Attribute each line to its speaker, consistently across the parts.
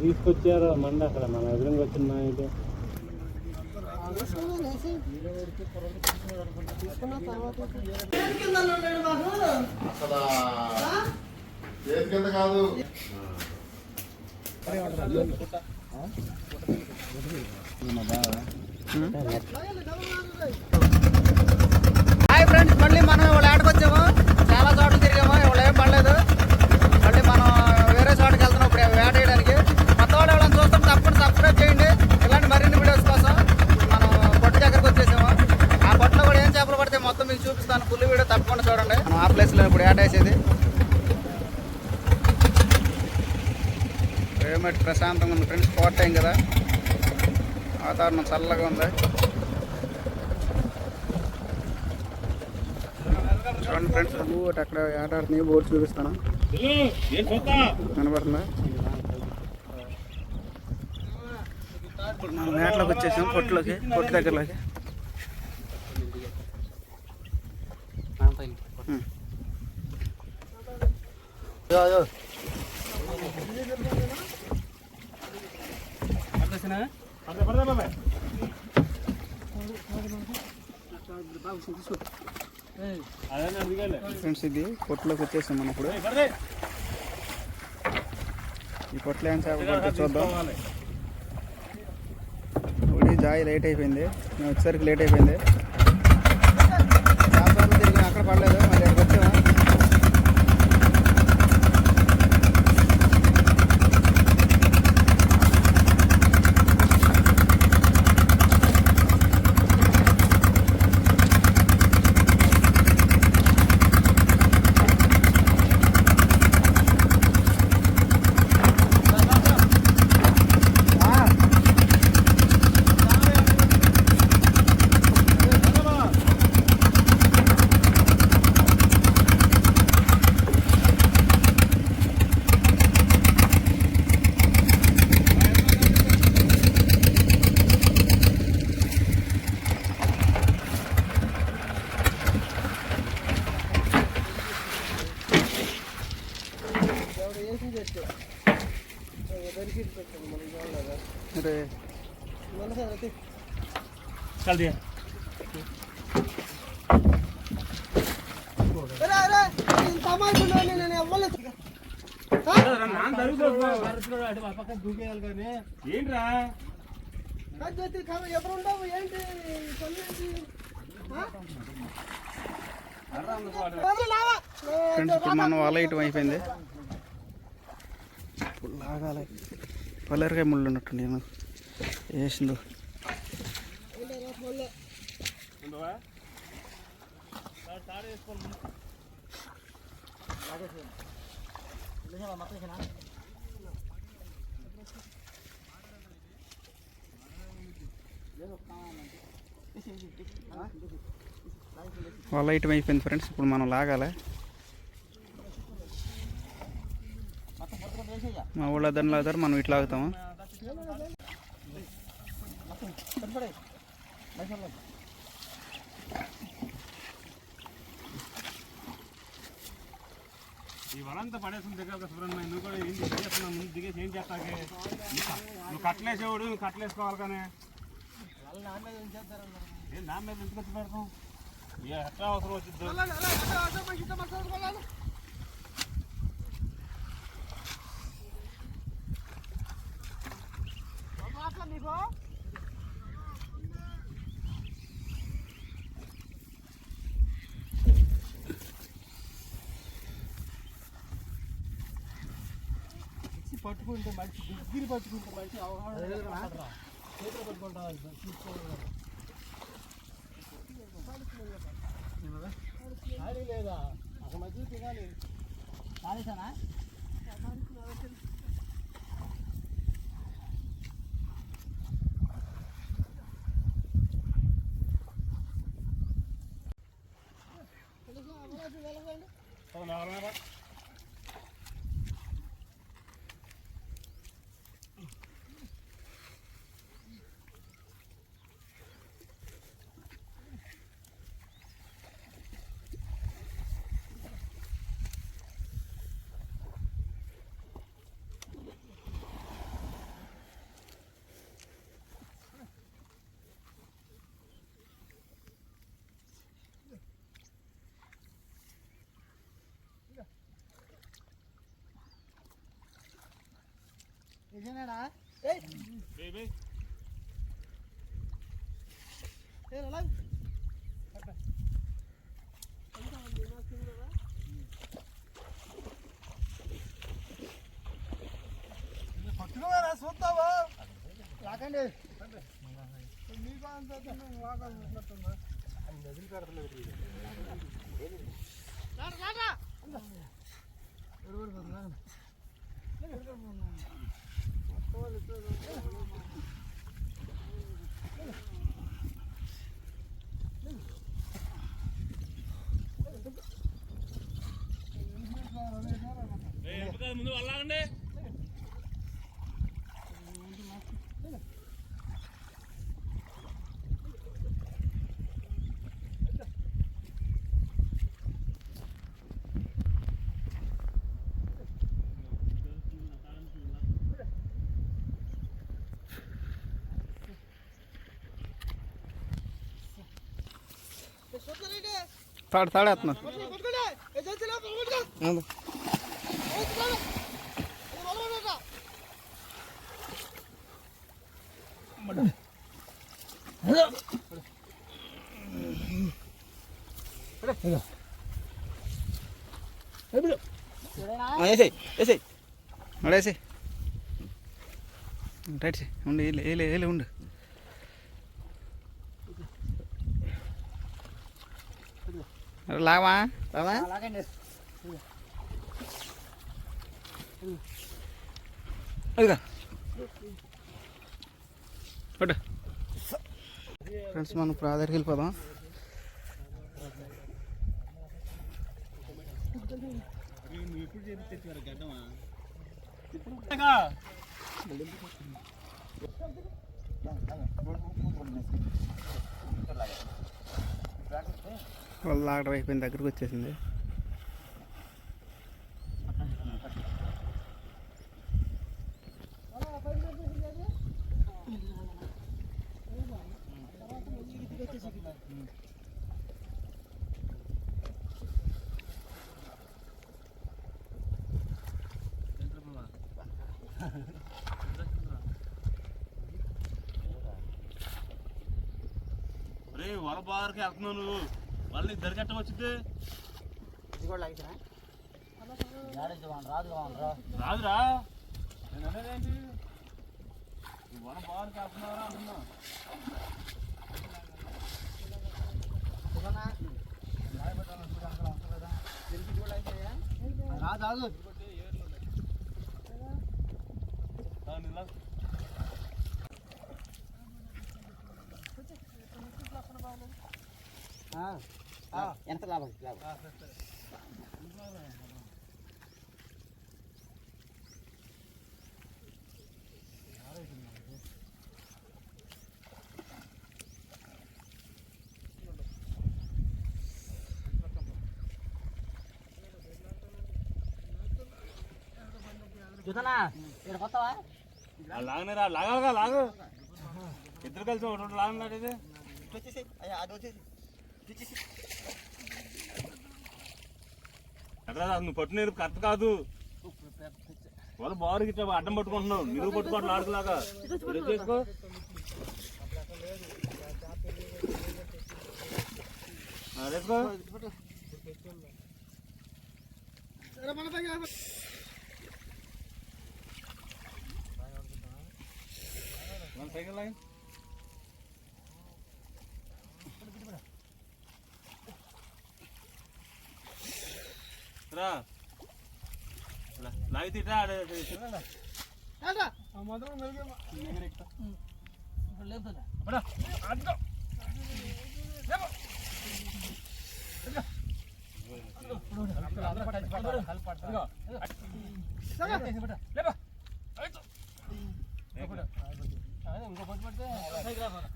Speaker 1: తీసుకొచ్చారు మండ అక్కడ మన ఎదురుగా వచ్చిన ఇది
Speaker 2: అసలు కింద కాదు.
Speaker 3: హాయ్ ఫ్రెండ్స్ మళ్ళీ మనం ఇవాళ ఏడకి వచ్చాము చాలా చోట్ల తిరిగాము ఇవాళ ఏం పడలేదు మళ్ళీ మనం వేరే చోటకి వెళ్తున్నాం ఇప్పుడు వేట వేయడానికి కొత్త వాళ్ళు ఎవరైనా చూస్తాం తప్పకుండా సబ్స్క్రైబ్ చేయండి. ఇలాంటి మరిన్ని వీడియోస్ కోసం మనం పొట్టు దగ్గరకు వచ్చేసాము. ఆ పొట్టలో కూడా ఏం చేపలు పడితే మొత్తం మీకు చూపిస్తాను. ఫుల్ వీడియో తప్పకుండా చూడండి. మనం ఆ ప్లేస్లో ఇప్పుడు ఏట వేసేది క్లైమేట్ ప్రశాంతంగా ఉంది ఫ్రెండ్స్ స్పాట్ టైం కదా. వాతావరణం చల్లగా ఉంది. చూడండి ఫ్రెండ్స్ అక్కడ ఆటాడుతుంది బోట్ చూపిస్తాను. కనబడుతుందా? ఇప్పుడు వచ్చేసాం పొట్టులోకి పొట్టు దగ్గరలోకి. ఫ్రెండ్స్ ఇది పొట్టులోకి వచ్చేసాం మనం ఇప్పుడు. ఈ పొట్లు ఏం చేప చూద్దాం. జాయి లేట్ అయిపోయింది. మేము వచ్చేసరికి లేట్ అయిపోయింది. తిరిగి అక్కడ పడలేదు.
Speaker 1: దూకేయాలి కానీ ఏంట్రా?
Speaker 3: ఫ్రెండ్స్ ఇప్పుడు మనం వల ఇటు అయిపోయింది. ఇప్పుడు లాగాలి. పల్లెరకాయ ముళ్ళు ఉన్నట్టు నేను వేసిండు వల ఇటు అయిపోయింది ఫ్రెండ్స్ ఇప్పుడు మనం లాగాలి. మా ఊళ్ళో దాని లాగుతారు మనం ఇట్లా లాగుతాము.
Speaker 1: ఈ వలంతా పడేసిన దగ్గర ఒక సుబ్రహ్మణ్యం నువ్వు కూడా ఏం చేస్తున్నావు ముందు దిగేసి ఏం చేస్తాకే నువ్వు కట్టలేసేవాడు నువ్వు కట్టలేసుకోవాలి కానీ ఏం నా మీద ఎందుకు వచ్చి పెడతాం ఎట్లా అవసరం వచ్చింది పట్టుకుంటే మంచి డిగ్రీ పట్టుకుంటే మంచి అవగాహన చేతిలో లేదా? ఒక మధ్య తినాలి. అవునా
Speaker 4: నిజమేనా?
Speaker 1: బే
Speaker 4: చూస్తావా రాకండి
Speaker 1: ఏ,
Speaker 4: తాడు తాడేస్తున్నా వేసేయి వేసేయి రైట్ సే ఉండు ఏలే ఏలే ఏలే ఉండు లావా లావా అదిగా ఫ్రెండ్స్ మనం ఇప్పుడు ఆధార్కి వెళ్ళిపోదాం. వాళ్ళ ఆర్డర్ అయిపోయిన దగ్గరకు వచ్చేసింది.
Speaker 1: రే వల బారికి వెళ్తున్నావు నువ్వు. వాళ్ళని దరికట్టం వచ్చింది? రాదురా. నేను అనేదేంటి ఈ వల బారికి వెళ్తున్నారా అంటున్నా.
Speaker 4: రాదు
Speaker 1: దాన్ని ఇలా
Speaker 4: ఎంత లాభం? లాభం. చూసానా ఇక్కడ కొత్తవా?
Speaker 1: ఆ లాగనే రా లాగాగా లాగు. ఇద్దరు కలిసి ఒకటి లాగనాడు ఇది
Speaker 4: వచ్చేసి అది వచ్చేసి
Speaker 1: ఎక్కడ నువ్వు పట్టిన కరెక్ట్ కాదు. వాళ్ళు బారుకి ఇట్లా అడ్డం పట్టుకుంటున్నావు మీరు పట్టుకోవడం లాడుకులాగా ఇది చేసుకో మన సైకిల్ లాగా. రా.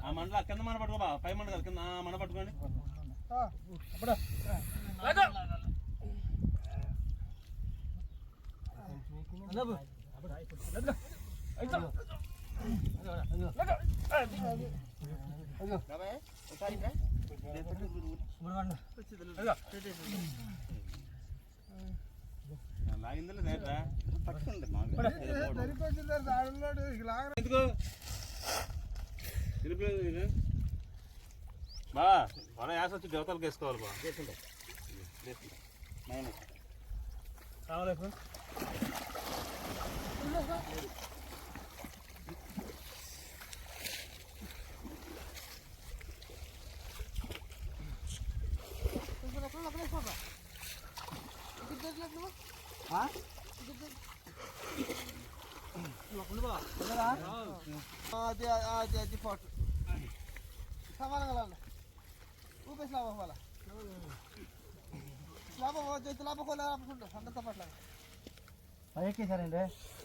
Speaker 1: ఆ మండల కింద మన పట్టుకోబా పై మండ కాదు మన పట్టుకోండి లాగిందా లేదా
Speaker 4: పట్టుకుంది మాకు
Speaker 1: ఎందుకు తిరిగిపోయేది ఇది? బా మన యాస వచ్చి దేవతలకు వేసుకోవాలి బా వేసుకుంటాం కావాలి
Speaker 3: అది అది అది ఫోటో సమానంగా లాగా ఊపేసి లాభ వాళ్ళ లాభ చేతి లాభ కోలే లాభకుంటా అందరితో పట్ల
Speaker 4: ఎక్కేసారండి
Speaker 1: మీరు రాగండి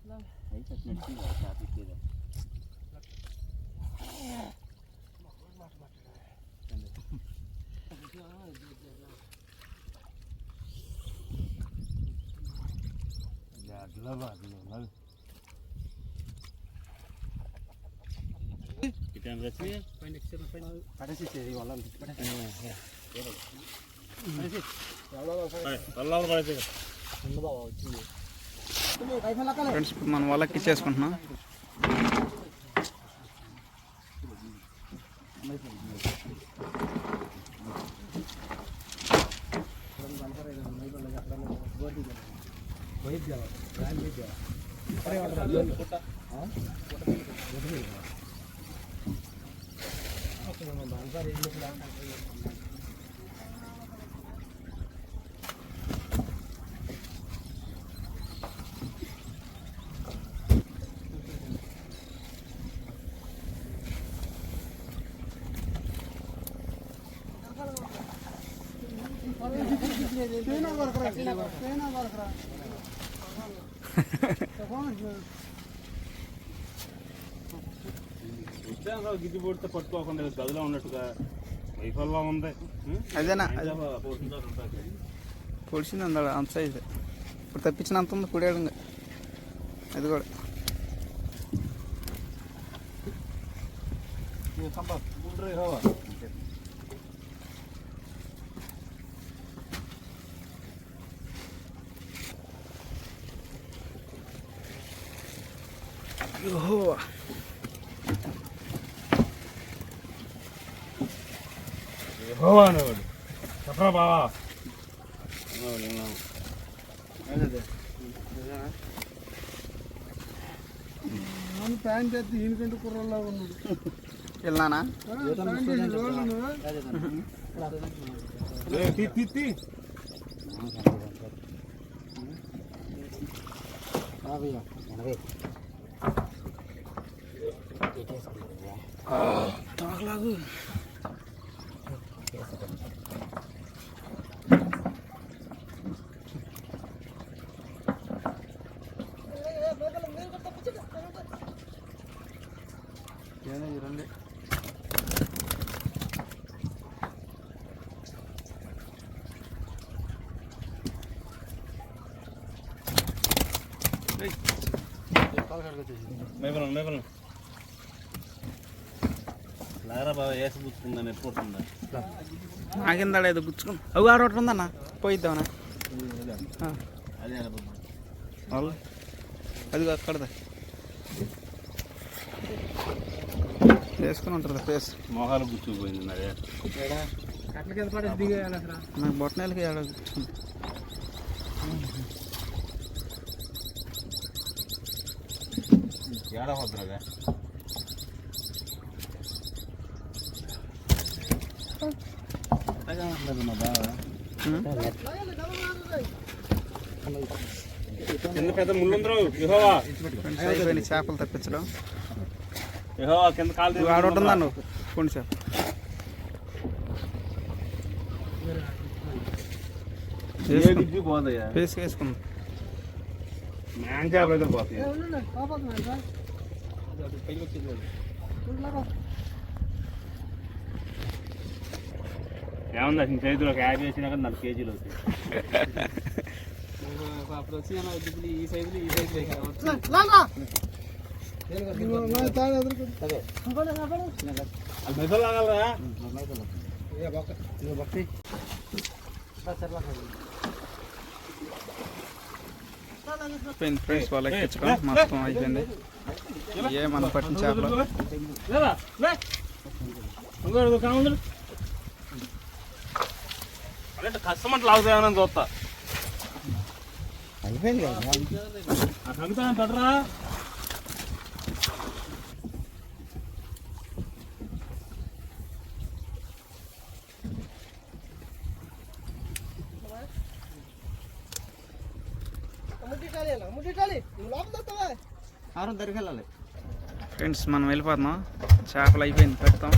Speaker 1: ఉందా ఇటాన్ రచ్చి తల్లాలు పడితే
Speaker 3: ఫ్రెండ్స్ ఇప్పుడు మనం వాళ్ళకి ఇచ్చేసుకుంటున్నాం.
Speaker 1: ఉద్యానంలో గిద్ది పొడితే పట్టుకోకుండా గదిలో ఉన్నట్టుగా వైఫల్యం ఉంది?
Speaker 3: అదేనా. పొడిచింది అందాడు అంత సైజు ఇప్పుడు తప్పించినంత ఉంది పొడియాడు అది కూడా. ఓహో
Speaker 1: యెహోవా అనేవాడు చెప్పరా బావా.
Speaker 4: ప్యాంట్ ఎత్తి ఈయనకంటే కుర్రలా ఉన్నాడు.
Speaker 3: వెళ్ళానా
Speaker 1: ఏ, వేసి పుచ్చుకుందని ఎప్పుడు
Speaker 3: ఏదో గుచ్చుకుని అవి ఆడ ఒకటి ఉందన్న? పోయిద్దామన్నా
Speaker 1: అదే
Speaker 3: అక్కడదా. వేసుకుని ఉంటుంది ఫేస్
Speaker 1: మొహాలు గుచ్చుకుపోయింది
Speaker 4: అసలు.
Speaker 3: నాకు బొట్టనేలకి ఆడ గుచ్చుకుంది.
Speaker 1: ఏడా వద్దురాగా మా బావ కింద పెద్ద ముళ్ళుందరు యహోవా.
Speaker 3: చేపలు తప్పించడం.
Speaker 1: యహోవా కింద కాలు
Speaker 3: ఇవి ఆడ ఉంటుందా నువ్వు. పోండి చేప ఫేస్ వేసుకుంది
Speaker 1: అయితే పోతాయి. ఏముంది అసలు చేతిలో ఒక యాభై వేసినాక నాలుగు కేజీలు
Speaker 4: అప్పుడు వచ్చి ఈ సైజులు ఈ సైజులు
Speaker 3: ఫ్రెండ్స్ వాళ్ళకి తెచ్చుకో మొత్తం అయిపోయింది. ఏ మనం పట్టిన చేపలు?
Speaker 1: అంటే చూస్తా.
Speaker 3: అయిపోయింది కదా.
Speaker 1: ఆ సంగతి పడరా
Speaker 3: ఆరు దగ్గరికి వెళ్ళాలి ఫ్రెండ్స్ మనం వెళ్ళిపోతున్నాం. చేపలు అయిపోయింది పెడతాం.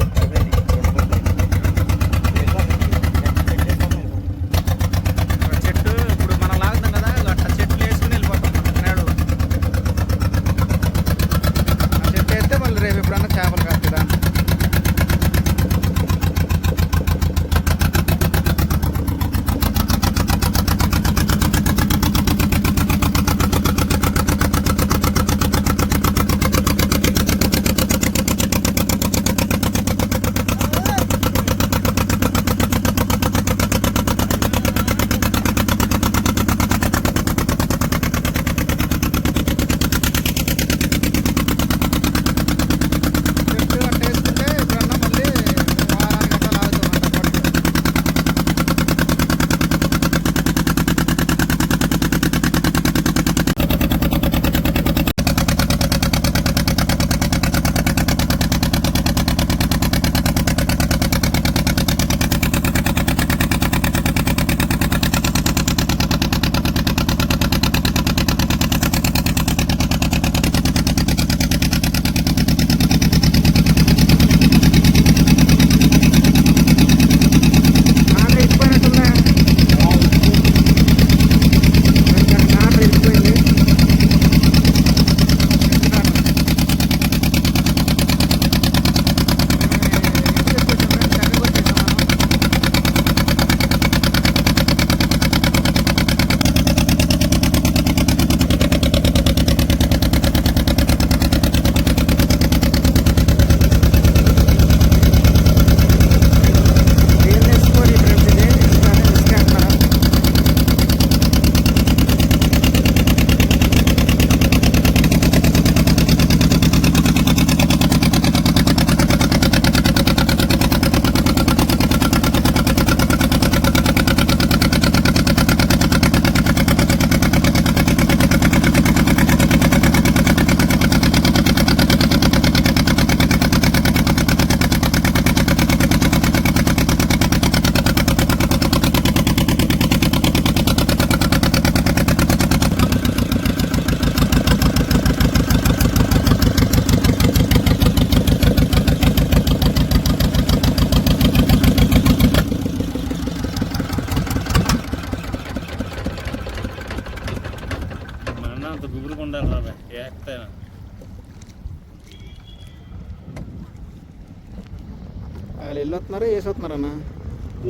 Speaker 3: వాళ్ళు వెళ్ళొస్తున్నారా వేసొస్తున్నారా అన్న?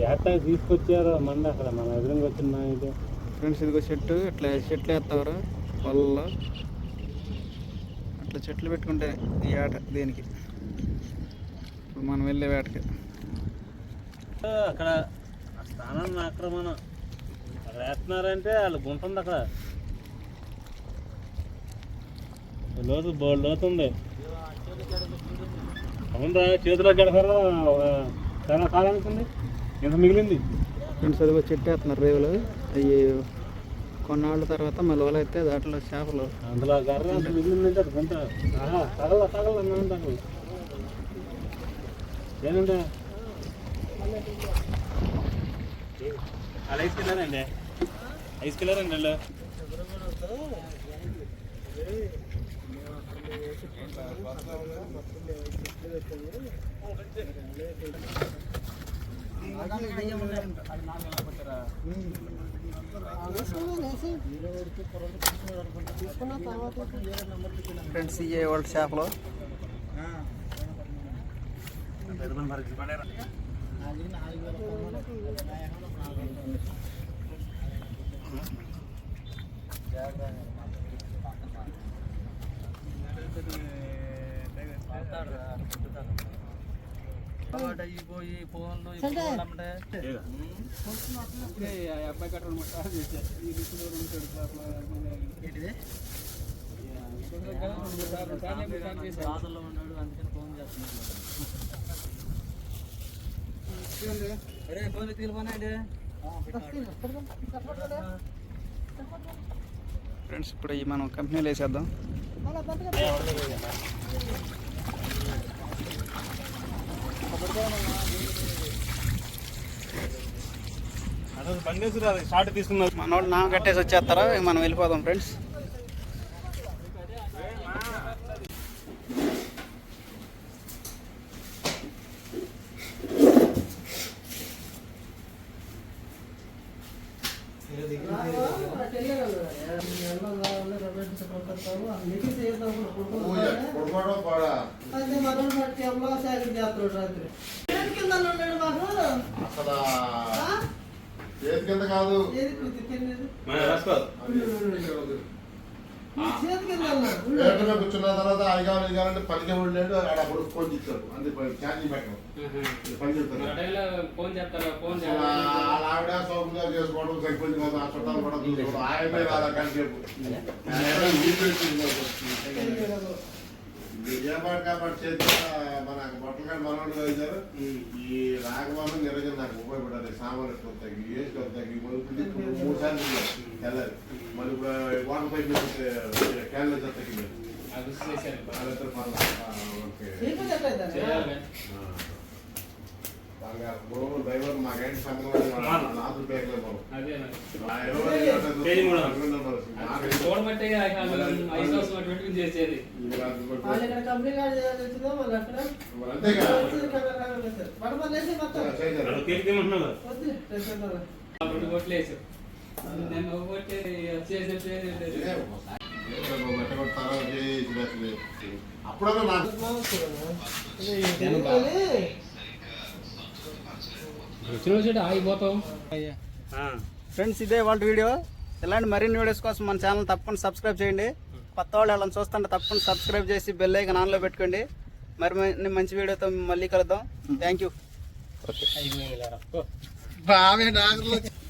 Speaker 1: ఏకతాయి తీసుకొచ్చారు మంది అక్కడ మన ఎదురుగా వచ్చిన ఇది
Speaker 3: ఫ్రెండ్స్ ఇదిగో చెట్టు ఇట్లా చెట్లు వేస్తావరా పొలంలో అట్లా చెట్లు పెట్టుకుంటే ఈ ఆట దేనికి? ఇప్పుడు మనం వెళ్ళే వేటకి.
Speaker 1: అక్కడ స్థానాన్ని ఆక్రమణ. అక్కడ వేస్తున్నారంటే వాళ్ళు గుంట ఉంది అక్కడ. లోతు బోర్డు లోతు ఉంది అవునరా చేతిలో గడపరా చాలా కాలానికి ఉంది. ఎంత మిగిలింది?
Speaker 3: ఫ్రెండ్స్ అదిగో చెట్టు వేస్తున్నారు రేవులు. అవి కొన్నాళ్ళ తర్వాత మళ్ళీ అయితే దాంట్లో చేపలు.
Speaker 1: అందులో గర్ర అంత మిగిలిందంటే అది ఆహా, తగల తగల అన్నాను కిల్లరండి వాళ్ళు.
Speaker 3: ఫ్రెండ్స్ ఇయ్యే వాళ్ళ చేపలు
Speaker 4: అయిపోయి ఫోన్లు అమ్మంటే. అబ్బాయి కట్టడం. బాధల్లో ఉన్నాడు అందుకని ఫోన్ చేస్తున్నాడు. అరే ఫోన్ తీసుకుపోనండి
Speaker 3: ఫ్రెండ్స్ ఇప్పుడు ఈ మనం కంపెనీలో వేసేద్దాం
Speaker 1: అసలు రాదు షార్ట్ తీసుకున్నారు.
Speaker 3: మన వాళ్ళు నా కట్టేసి వచ్చేస్తారా? మనం వెళ్ళిపోదాం ఫ్రెండ్స్.
Speaker 2: వేటలో కూర్చున్న తర్వాత అడిగాలి అడిగాలంటే పలికే ఉండలేడు ఆడ అప్పుడు ఫోన్ ఇచ్చాడు అందుకే ఛార్జింగ్ పెట్టడం. ఇది పని
Speaker 4: చేస్తారా.
Speaker 2: ఆవిడ సౌకర్యంగా చేసుకోవడం సరిపోయింది కదా ఆ చుట్టాలు కూడా చూసుకోవడం ఆయనే రాదా కాసేపు విజయపాటు కాబట్టి చేతి మన బట్టలు మనోళ్ళు వేశారు ఈ రాగమానం నిరజన నాకు ఉపయోగపడాలి. సామాన్లు వస్తాయి? వేస్ట్ వస్తాయి? మళ్ళీ మూడు సార్లు వెళ్ళాలి మళ్ళీ ఇప్పుడు వాటర్ పైప్ క్యాన్లు బంగారు డ్రైవర్ మాకేంటి సంబంధం? పేర్లే. మరి అంతేగా అప్పుడన్నా నాకు
Speaker 4: ఆగిపోతాం
Speaker 3: ఫ్రెండ్స్ ఇదే వాళ్ళ వీడియో. ఇలాంటి మరిన్ని వీడియోస్ కోసం మన ఛానల్ తప్పకుండా సబ్స్క్రైబ్ చేయండి. కొత్త వాళ్ళు వాళ్ళని చూస్తుంటే తప్పకుండా సబ్స్క్రైబ్ చేసి బెల్ ఐకన్ ఆన్లో పెట్టుకోండి. మరి మంచి వీడియోతో మళ్ళీ కలుద్దాం. థ్యాంక్ యూ బాగా